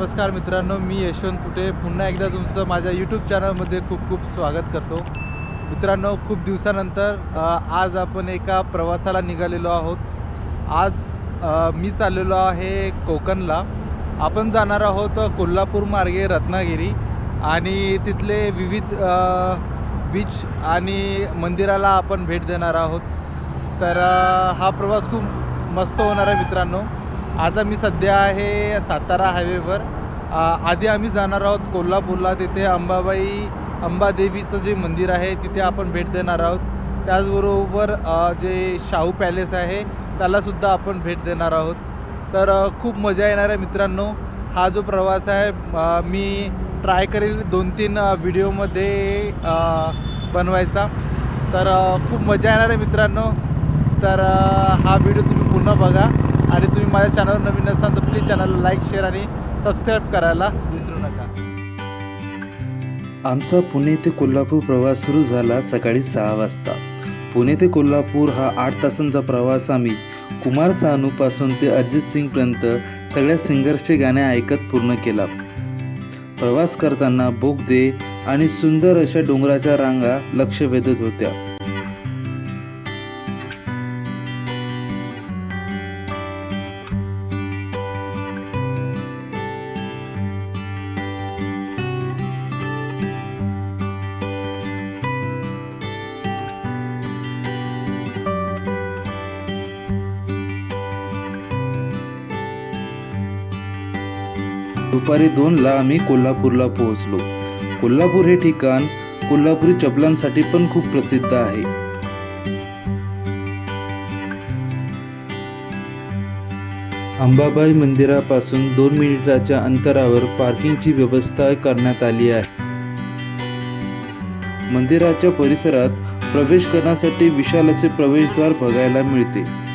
नमस्कार मित्रांनो मी यशवंत कुटे पुन्हा एकदा तुमचं माझ्या यूट्यूब चॅनलमध्ये खूप खूप स्वागत करतो. मित्रांनो खूप दिवसानंतर आज आपण एका प्रवासाला निघालेलो आहोत. आज मी चाललेलो आहे कोकणला. आपण जाणार आहोत कोल्हापूर मार्गे रत्नागिरी आणि तिथले विविध बीच आणि मंदिराला आपण भेट देणार आहोत. तर हा प्रवास खूप मस्त होणार आहे मित्रांनो. आता मी सध्या आहे सातारा हायवेवर. आधी आम्ही जाणार आहोत कोल्हापूरला तिथे अंबाबाई अंबादेवीचं जे मंदिर आहे तिथे आपण भेट देणार आहोत. त्याचबरोबर जे शाहू पॅलेस आहे त्यालासुद्धा आपण भेट देणार आहोत. तर खूप मजा येणार आहे मित्रांनो. हा जो प्रवास आहे मी ट्राय करेल दोन तीन व्हिडिओमध्ये बनवायचा. तर खूप मजा येणार आहे मित्रांनो. तर हा व्हिडिओ तुम्ही पुन्हा बघा. आणि तुम्ही माझ्या चॅनलवर नवीन असाल तर प्लीज चॅनलला लाईक शेअर आणि सबस्क्राईब करायला विसरू नका. आमचा पुणे ते कोल्हापूर प्रवास सुरू झाला सकाळी सहा वाजता. पुणे ते कोल्हापूर हा आठ तासांचा प्रवास आम्ही. कुमार सानूपासून ते अरिजित सिंगपर्यंत सगळ्या सिंगर्सचे गाणे ऐकत पूर्ण केला. प्रवास करताना बोगदे आणि सुंदर अशा डोंगराच्या रांगा लक्ष वेधत होत्या. दुपारी दोनला आम्ही कोल्हापूरला पोहोचलो. कोल्हापूर हे ठिकाण कोल्हापुरी चपलांसाठी पण खूप प्रसिद्ध आहे. अंबाबाई मंदिरापासून दोन मिनिटाच्या अंतरावर पार्किंगची व्यवस्था करण्यात आली आहे. मंदिराच्या परिसरात प्रवेश करण्यासाठी विशाल असे प्रवेशद्वार बघायला मिळते.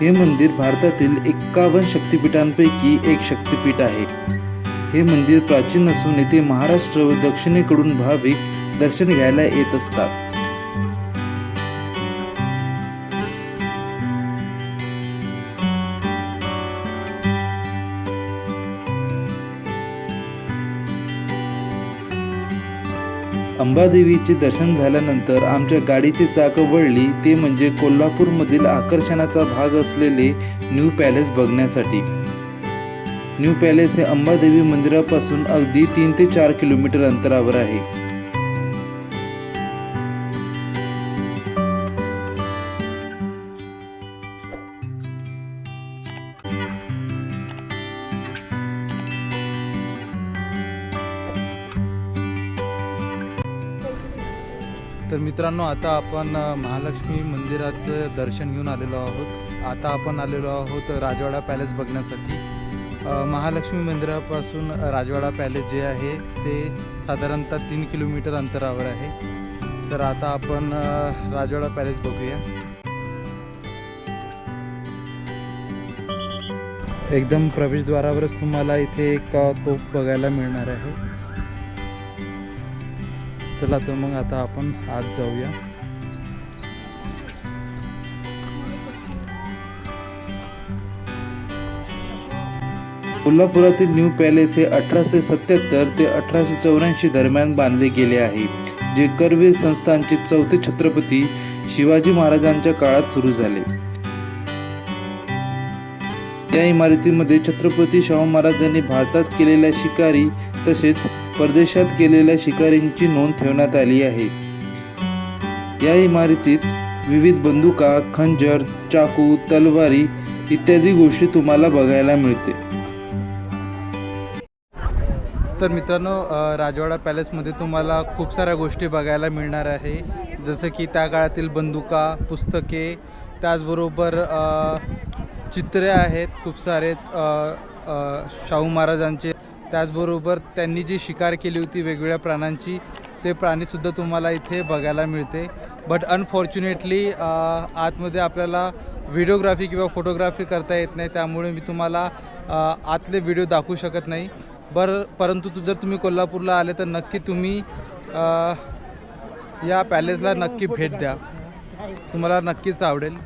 हे मंदिर भारतातील एक्कावन्न शक्तिपीठांपैकी एक शक्तिपीठ आहे. हे मंदिर प्राचीन असून येथे महाराष्ट्र व दक्षिणेकडून भाविक दर्शन घ्यायला येत असतात. अंबादेवीचे दर्शन झाल्यानंतर आमच्या गाडीची चाक वळली. ते म्हणजे कोल्हापूरमधील आकर्षणाचा भाग असलेले न्यू पॅलेस बघण्यासाठी. न्यू पॅलेस हे अंबादेवी मंदिरापासून अगदी तीन ते चार किलोमीटर अंतरावर आहे. तर मित्रांनो आता आपण महालक्ष्मी मंदिराचं दर्शन घेऊन आलेलो आहोत. आता आपण आलेलो आहोत राजवाडा पॅलेस बघण्यासाठी. महालक्ष्मी मंदिरापासून राजवाडा पॅलेस जे आहे ते साधारणतः तीन किलोमीटर अंतरावर आहे. तर आता आपण राजवाडा पॅलेस बघूया. एकदम प्रवेशद्वारावरच तुम्हाला इथे एक तोफ बघायला मिळणार आहे. चला तर मग आता आपण आज जाऊया. कोल्हापुरातील न्यू पॅलेस हे अठराशे सत्याहत्तर ते अठराशे चौऱ्याऐंशी दरम्यान बांधले गेले आहे. जे कर्वे संस्थानचे चौथे छत्रपती शिवाजी महाराजांच्या काळात सुरू झाले. या इमारतीमध्ये छत्रपती शाहू महाराजांनी भारतात केलेल्या शिकारी तसेच परदेशात केलेल्या शिकारींची नोंद ठेवण्यात आली आहे. या इमारतीत विविध बंदुका खंजर चाकू तलवारी इत्यादी गोष्टी तुम्हाला बघायला मिळते. तर मित्रांनो राजवाडा पॅलेसमध्ये तुम्हाला खूप साऱ्या गोष्टी बघायला मिळणार आहे. जसं की त्या काळातील बंदुका पुस्तके त्याचबरोबर चित्रे आहेत खूप सारे शाहू महाराजांचे. त्याचबरोबर त्यांनी जी शिकार केली होती वेगवेगळ्या प्राण्यांची ते प्राणीसुद्धा तुम्हाला इथे बघायला मिळते. बट अनफॉर्च्युनेटली आतमध्ये आपल्याला व्हिडिओग्राफी किंवा फोटोग्राफी करता येत नाही त्यामुळे मी तुम्हाला आतले व्हिडिओ दाखवू शकत नाही. बरं परंतु जर तुम्ही कोल्हापूरला आले तर नक्की तुम्ही या पॅलेसला नक्की भेट द्या. तुम्हाला नक्कीच आवडेल.